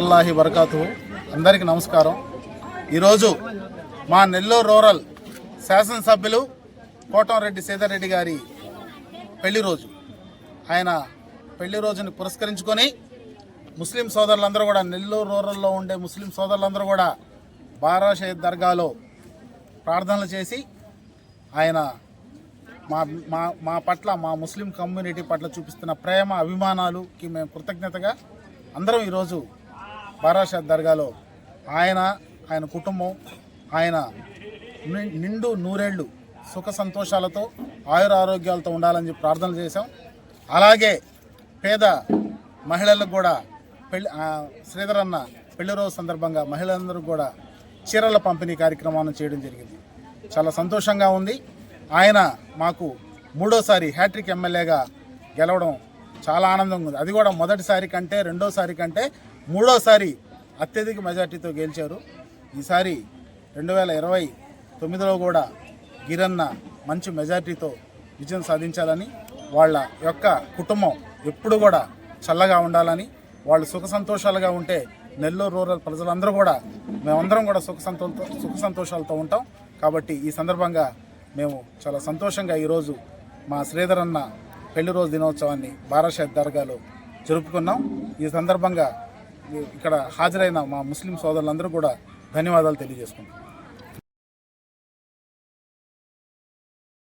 అల్లాహి వరకాతు అందరికీ నమస్కారం. ఈరోజు మా నెల్లూరు రూరల్ శాసనసభ్యులు కోటంరెడ్డి సీతారెడ్డి గారి పెళ్ళి రోజు. ఆయన పెళ్ళి రోజుని పురస్కరించుకొని ముస్లిం సోదరులందరూ కూడా నెల్లూరు రూరల్లో ఉండే ముస్లిం సోదరులందరూ కూడా బారా షహీద్ దర్గాలో ప్రార్థనలు చేసి ఆయన మా మా మా పట్ల మా ముస్లిం కమ్యూనిటీ పట్ల చూపిస్తున్న ప్రేమ అభిమానాలుకి మేము కృతజ్ఞతగా అందరం ఈరోజు బారాషాద్ దర్గాలో ఆయన ఆయన కుటుంబం ఆయన నిండు నూరేళ్ళు సుఖ సంతోషాలతో ఆయుర ఆరోగ్యాలతో ఉండాలని చెప్పి ప్రార్థనలు చేశాం. అలాగే పేద మహిళలకు కూడా పెళ్ళి శ్రీధర్ అన్న పెళ్ళి రోజు సందర్భంగా మహిళలందరూ కూడా చీరల పంపిణీ కార్యక్రమాన్ని చేయడం జరిగింది. చాలా సంతోషంగా ఉంది. ఆయన మాకు మూడోసారి హ్యాట్రిక్ ఎమ్మెల్యేగా గెలవడం చాలా ఆనందంగా ఉంది. అది కూడా మొదటిసారి కంటే రెండోసారి కంటే మూడోసారి అత్యధిక మెజార్టీతో గెలిచారు. ఈసారి రెండు వేల ఇరవై తొమ్మిదిలో కూడా గిరన్న మంచి మెజార్టీతో విజయం సాధించాలని వాళ్ళ యొక్క కుటుంబం ఎప్పుడు కూడా చల్లగా ఉండాలని వాళ్ళు సుఖ సంతోషాలుగా ఉంటే నెల్లూరు రూరల్ ప్రజలందరూ కూడా మేమందరం కూడా సుఖ సంతో సుఖ సంతోషాలతో ఉంటాం. కాబట్టి ఈ సందర్భంగా మేము చాలా సంతోషంగా ఈరోజు మా శ్రీధర్ అన్న పెళ్ళి రోజు దినోత్సవాన్ని బారాషాద్ దర్గాలో జరుపుకున్నాం. ఈ సందర్భంగా ఇక్కడ హాజరైన మా ముస్లిం సోదరులందరూ కూడా ధన్యవాదాలు తెలియజేసుకుంటాం